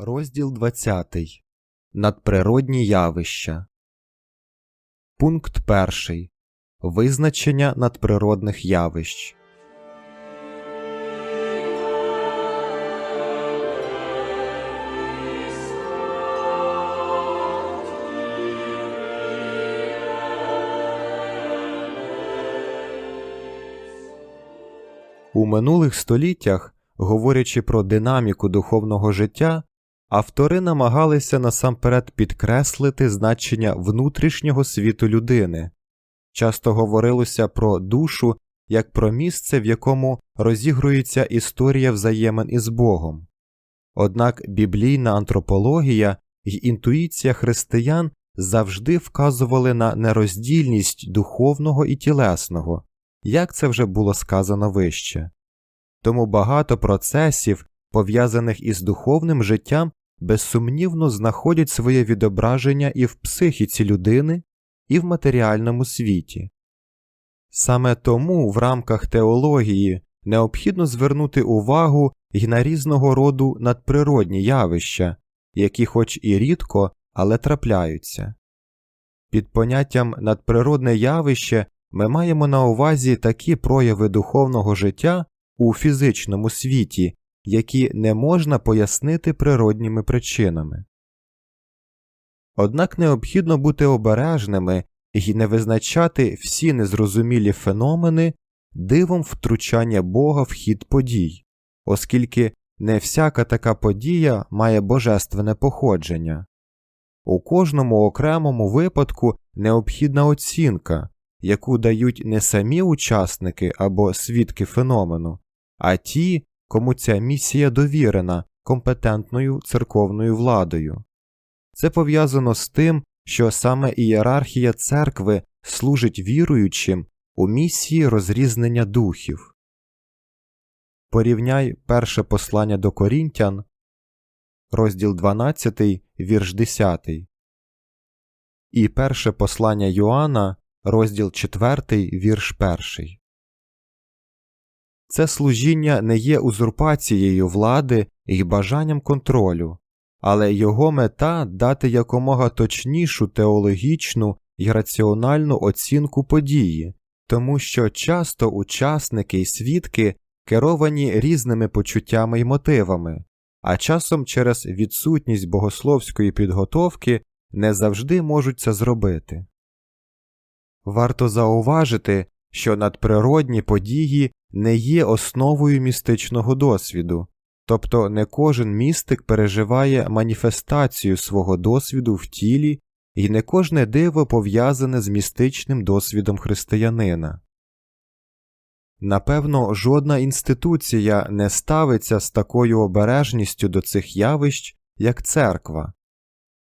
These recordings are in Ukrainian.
Розділ 20. Надприродні явища. Пункт 1. Визначення надприродних явищ. У минулих століттях, говорячи про динаміку духовного життя, автори намагалися насамперед підкреслити значення внутрішнього світу людини. Часто говорилося про душу як про місце, в якому розігрується історія взаємин із Богом. Однак біблійна антропологія й інтуїція християн завжди вказували на нероздільність духовного і тілесного, як це вже було сказано вище. Тому багато процесів, пов'язаних із духовним життям, безсумнівно знаходять своє відображення і в психіці людини, і в матеріальному світі. Саме тому в рамках теології необхідно звернути увагу й на різного роду надприродні явища, які хоч і рідко, але трапляються. Під поняттям надприродне явище ми маємо на увазі такі прояви духовного життя у фізичному світі, які не можна пояснити природніми причинами. Однак необхідно бути обережними і не визначати всі незрозумілі феномени дивом втручання Бога в хід подій, оскільки не всяка така подія має божественне походження. У кожному окремому випадку необхідна оцінка, яку дають не самі учасники або свідки феномену, а ті, кому ця місія довірена компетентною церковною владою. Це пов'язано з тим, що саме ієрархія церкви служить віруючим у місії розрізнення духів. Порівняй перше послання до Корінтян, розділ 12, вірш 10, і перше послання Йоанна, розділ 4, вірш 1. Це служіння не є узурпацією влади і бажанням контролю, але його мета дати якомога точнішу теологічну і раціональну оцінку події, тому що часто учасники і свідки керовані різними почуттями й мотивами, а часом через відсутність богословської підготовки не завжди можуть це зробити. Варто зауважити, що надприродні події не є основою містичного досвіду, тобто не кожен містик переживає маніфестацію свого досвіду в тілі і не кожне диво пов'язане з містичним досвідом християнина. Напевно, жодна інституція не ставиться з такою обережністю до цих явищ, як церква.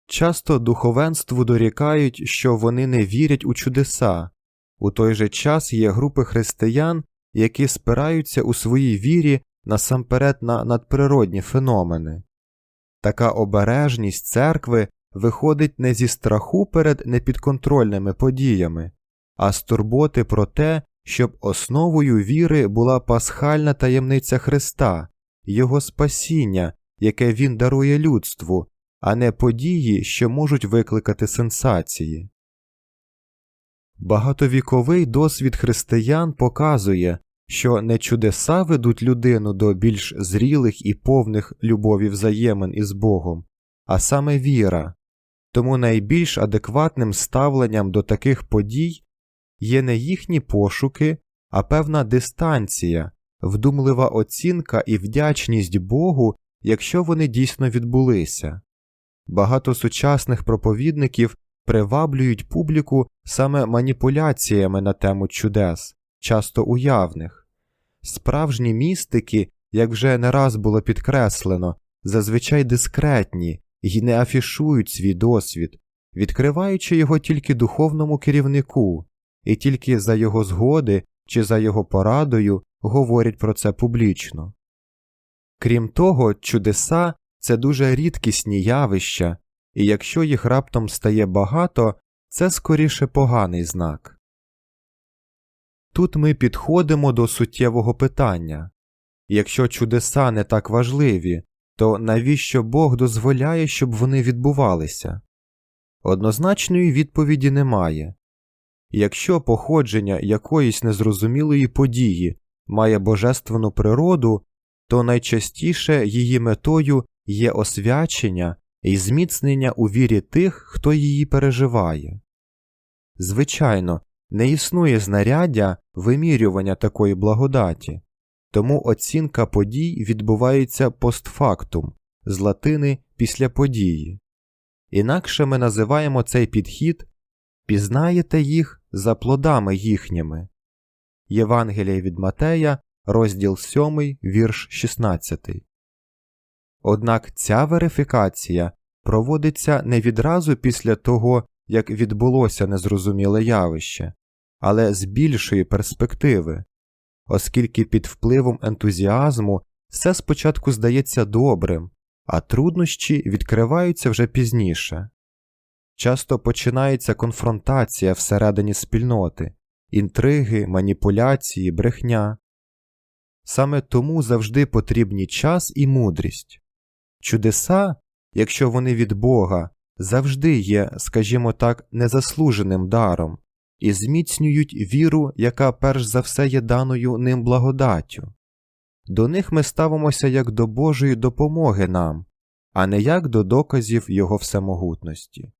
Часто духовенству дорікають, що вони не вірять у чудеса, у той же час є групи християн, які спираються у своїй вірі насамперед на надприродні феномени. Така обережність церкви виходить не зі страху перед непідконтрольними подіями, а з турботи про те, щоб основою віри була пасхальна таємниця Христа, Його спасіння, яке Він дарує людству, а не події, що можуть викликати сенсації. Багатовіковий досвід християн показує, що не чудеса ведуть людину до більш зрілих і повних любові взаємин із Богом, а саме віра, тому найбільш адекватним ставленням до таких подій є не їхні пошуки, а певна дистанція, вдумлива оцінка і вдячність Богу, якщо вони дійсно відбулися. Багато сучасних проповідників приваблюють публіку саме маніпуляціями на тему чудес, часто уявних. Справжні містики, як вже не раз було підкреслено, зазвичай дискретні і не афішують свій досвід, відкриваючи його тільки духовному керівнику, і тільки за його згоди чи за його порадою говорять про це публічно. Крім того, чудеса це дуже рідкісні явища, і якщо їх раптом стає багато, це скоріше поганий знак. Тут ми підходимо до суттєвого питання якщо чудеса не так важливі, то навіщо Бог дозволяє, щоб вони відбувалися? Однозначної відповіді немає. Якщо походження якоїсь незрозумілої події має божественну природу, то найчастіше її метою є освячення і зміцнення у вірі тих, хто її переживає. Звичайно, не існує знаряддя вимірювання такої благодаті, тому оцінка подій відбувається постфактум з латини після події. Інакше ми називаємо цей підхід пізнаєте їх за плодами їхніми. Євангеліє від Матея, розділ 7, вірш 16. Однак ця верифікація проводиться не відразу після того, як відбулося незрозуміле явище, але з більшої перспективи, оскільки під впливом ентузіазму все спочатку здається добрим, а труднощі відкриваються вже пізніше. Часто починається конфронтація всередині спільноти, інтриги, маніпуляції, брехня. Саме тому завжди потрібні час і мудрість. Чудеса, якщо вони від Бога, завжди є, скажімо так, незаслуженим даром і зміцнюють віру, яка перш за все є даною ним благодаттю. До них ми ставимося як до Божої допомоги нам, а не як до доказів Його всемогутності.